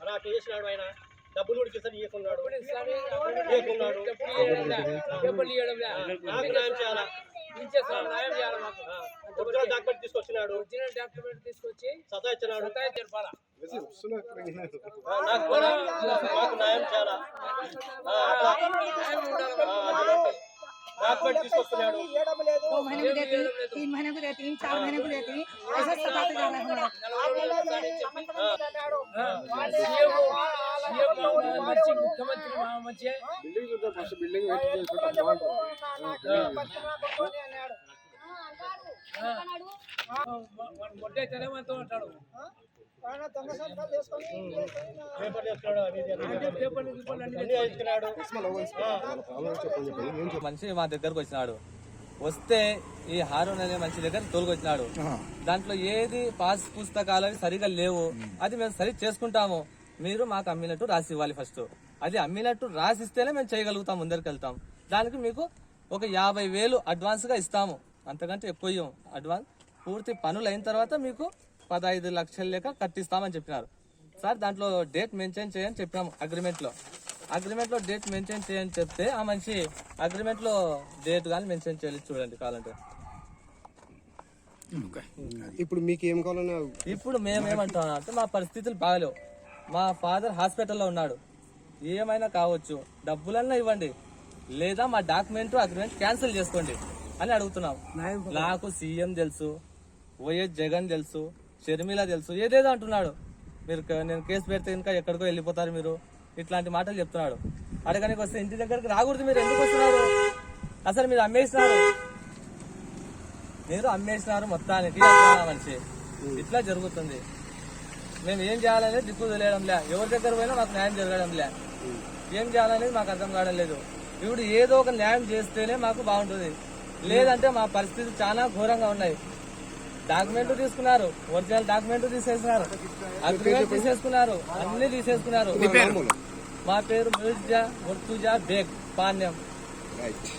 అలా అట్లా చేసినాడు ఆయన డబ్బులు కూడా ఇచ్చేసాడు ఇయ్యకున్నాడు ఇస్తాడు, ఇయ్యకున్నాడు డబ్బులు ఇయ్యడం లే. డబ్బులు ఇయ్యడం లే. నాకు న్యాయం చేయాలా ఇచ్చేస్తాడు, న్యాయం చేయాలి మాకు. ఒరిజినల్ డాక్యుమెంట్ తీసుకొచ్చినాడు ఒరిజినల్ డాక్యుమెంట్ తీసుకొచ్చి సతా ఇచ్చినాడు సతాయి చెప్పాలా ఆ, నాకు కూడా నాకు న్యాయం చేయాలా ఆ, అట్లా న్యాయం ఉండాలి ఆ, అది డాక్యుమెంట్ తీసుకొస్తున్నాడు दो महीने को देती तीन महीने को देती चार महीने को देती ऐसा सताते जा रहा है మనిషి మా దగ్గరకు వచ్చినాడు. వస్తే ఈ హారూన్ అనే మనిషి దగ్గర తోలుకొచ్చినాడు. దాంట్లో ఏది పాస్ పుస్తకాలు అవి సరిగా లేవు. అది మేము సరి చేసుకుంటాము. మీరు మాకు అమ్మినట్టు రాసి ఇవ్వాలి ఫస్ట్ అది అమ్మినట్టు రాసి ఇస్తేనే మేము చేయగలుగుతాం ముందరికి వెళ్తాం. దానికి మీకు ఒక యాభై వేలు అడ్వాన్స్గా ఇస్తాము. అంతకంటే ఎక్కువ ఇవ్వం అడ్వాన్స్ పూర్తి పనులు అయిన తర్వాత మీకు పదహైదు లక్షల లెక్క కట్టిస్తామని చెప్పినారు. సార్ దాంట్లో డేట్ మెన్షన్ చేయని చెప్పినాము అగ్రిమెంట్లో. అగ్రిమెంట్లో డేట్ మెన్షన్ చేయని చెప్తే ఆ మనిషి అగ్రిమెంట్లో డేట్ కానీ మెన్షన్ చేయాలి చూడండి కావాలంటే. ఇప్పుడు మీకు ఏం కావాలన్నా ఇప్పుడు మేమేమంటాం అంటే మా పరిస్థితులు బాగలేవు. మా ఫాదర్ హాస్పిటల్లో ఉన్నాడు. ఏమైనా కావచ్చు డబ్బులన్నా ఇవ్వండి. లేదా మా డాక్యుమెంట్ అగ్రిమెంట్ క్యాన్సిల్ చేసుకోండి అని అడుగుతున్నాం. నాకు సీఎం తెలుసు వైఎస్ జగన్ తెలుసు షర్మిల తెలుసు ఏదేదో అంటున్నాడు. మీరు నేను కేసు పెడితే ఇంకా ఎక్కడికో వెళ్ళిపోతారు మీరు. ఇట్లాంటి మాటలు చెప్తున్నాడు. అడగడానికి వస్తే ఇంటి దగ్గరికి రాకూడదు మీరు ఎందుకు వస్తున్నారు? అసలు మీరు అమ్మేసినారు. మీరు అమ్మేసినారు మొత్తానికి మనిషి. ఇట్లా జరుగుతుంది. మేము ఏం చేయాలనేది దిక్కు తెలియడంలే. ఎవరి దగ్గర పోయినా మాకు న్యాయం జరగడంలే. ఏం చేయాలనేది మాకు అర్థం కావడం లేదు. ఇప్పుడు ఏదో ఒక న్యాయం చేస్తేనే మాకు బాగుంటుంది. లేదంటే మా పరిస్థితి చాలా ఘోరంగా ఉన్నాయి. డాక్యుమెంట్ తీసుకున్నారు. Original document తీసేసినారు. అగ్రిమెంట్ తీసేసుకున్నారు. అన్ని తీసేసుకున్నారు. మా పేరు? మిర్జా ముర్తుజా బేగ్ పాణ్యం. రైట్